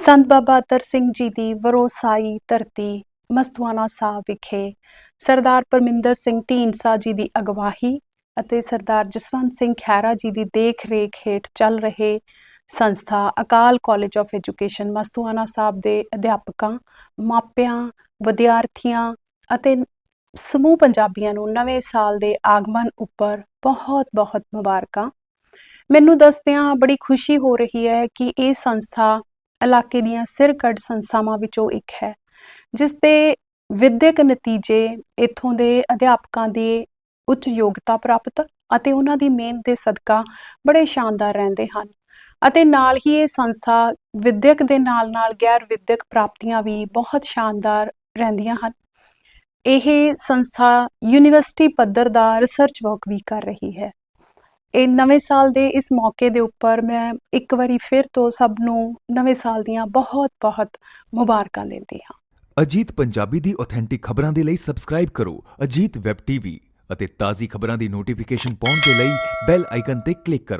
ਸੰਤ ਬਾਬਾ ਅਤਰ ਸਿੰਘ ਜੀ ਦੀ ਵਰੋਸਾਈ ਧਰਤੀ ਮਸਤੂਆਣਾ ਸਾਹਿਬ ਵਿਖੇ ਸਰਦਾਰ ਪਰਮਿੰਦਰ ਸਿੰਘ ਢੀਂਡਸਾ ਜੀ ਦੀ ਅਗਵਾਹੀ ਅਤੇ ਸਰਦਾਰ ਜਸਵੰਤ ਸਿੰਘ ਖਹਿਰਾ ਜੀ ਦੀ ਦੇਖ-ਰੇਖ ਹੇਠ ਚੱਲ ਰਹੇ ਸੰਸਥਾ Akal college of education Mastuana Sahib ਦੇ ਅਧਿਆਪਕਾਂ, ਮਾਪਿਆਂ, ਵਿਦਿਆਰਥੀਆਂ ਅਤੇ ਸਮੂਹ ਪੰਜਾਬੀਆਂ ਨੂੰ ਨਵੇਂ ਸਾਲ ਦੇ ਆਗਮਨ ਉੱਪਰ ਬਹੁਤ-ਬਹੁਤ ਮੁਬਾਰਕਾਂ। ਮੈਨੂੰ ਦੱਸਦਿਆਂ ਬੜੀ ਖੁਸ਼ੀ ਹੋ ਰਹੀ ਹੈ ਕਿ ਇਹ ਸੰਸਥਾ ਇਲਾਕੇ ਦੀਆਂ ਸਿਰਕੱਢ ਸੰਸਥਾਵਾਂ ਵਿੱਚੋਂ ਇੱਕ ਹੈ, ਜਿਸ ਦੇ ਵਿਦਿਅਕ ਨਤੀਜੇ ਇੱਥੋਂ ਦੇ ਅਧਿਆਪਕਾਂ ਦੀ ਉੱਚ ਯੋਗਤਾ ਪ੍ਰਾਪਤ ਅਤੇ ਉਹਨਾਂ ਦੀ ਮਿਹਨਤ ਦੇ ਸਦਕਾ ਬੜੇ ਸ਼ਾਨਦਾਰ ਰਹਿੰਦੇ ਹਨ ਅਤੇ ਨਾਲ ਹੀ ਇਹ ਸੰਸਥਾ ਵਿਦਿਅਕ ਦੇ ਨਾਲ-ਨਾਲ ਗੈਰ ਵਿਦਿਅਕ ਪ੍ਰਾਪਤੀਆਂ ਵੀ ਬਹੁਤ ਸ਼ਾਨਦਾਰ ਰਹਿੰਦੀਆਂ ਹਨ। ਇਹ ਸੰਸਥਾ ਯੂਨੀਵਰਸਿਟੀ ਪੱਧਰ ਦਾ ਰਿਸਰਚ ਵਰਕ ਵੀ ਕਰ ਰਹੀ ਹੈ। ਇਹ ਨਵੇਂ ਸਾਲ ਦੇ ਇਸ ਮੌਕੇ ਦੇ ਉੱਪਰ ਮੈਂ ਇੱਕ ਵਾਰੀ ਫਿਰ ਤੋਂ ਸਭ ਨੂੰ ਨਵੇਂ ਸਾਲ ਦੀਆਂ ਬਹੁਤ-ਬਹੁਤ ਮੁਬਾਰਕਾਂ ਦਿੰਦੀ ਹਾਂ। ਅਜੀਤ ਪੰਜਾਬੀ ਦੀ ਆਥੈਂਟਿਕ ਖਬਰਾਂ ਦੇ ਲਈ ਸਬਸਕ੍ਰਾਈਬ ਕਰੋ ਅਜੀਤ ਵੈਬ ਟੀਵੀ ਅਤੇ ਤਾਜ਼ੀ ਖਬਰਾਂ ਦੀ ਨੋਟੀਫਿਕੇਸ਼ਨ ਪਾਉਣ ਦੇ ਲਈ ਬੈਲ ਆਈਕਨ ਤੇ ਕਲਿੱਕ ਕਰੋ।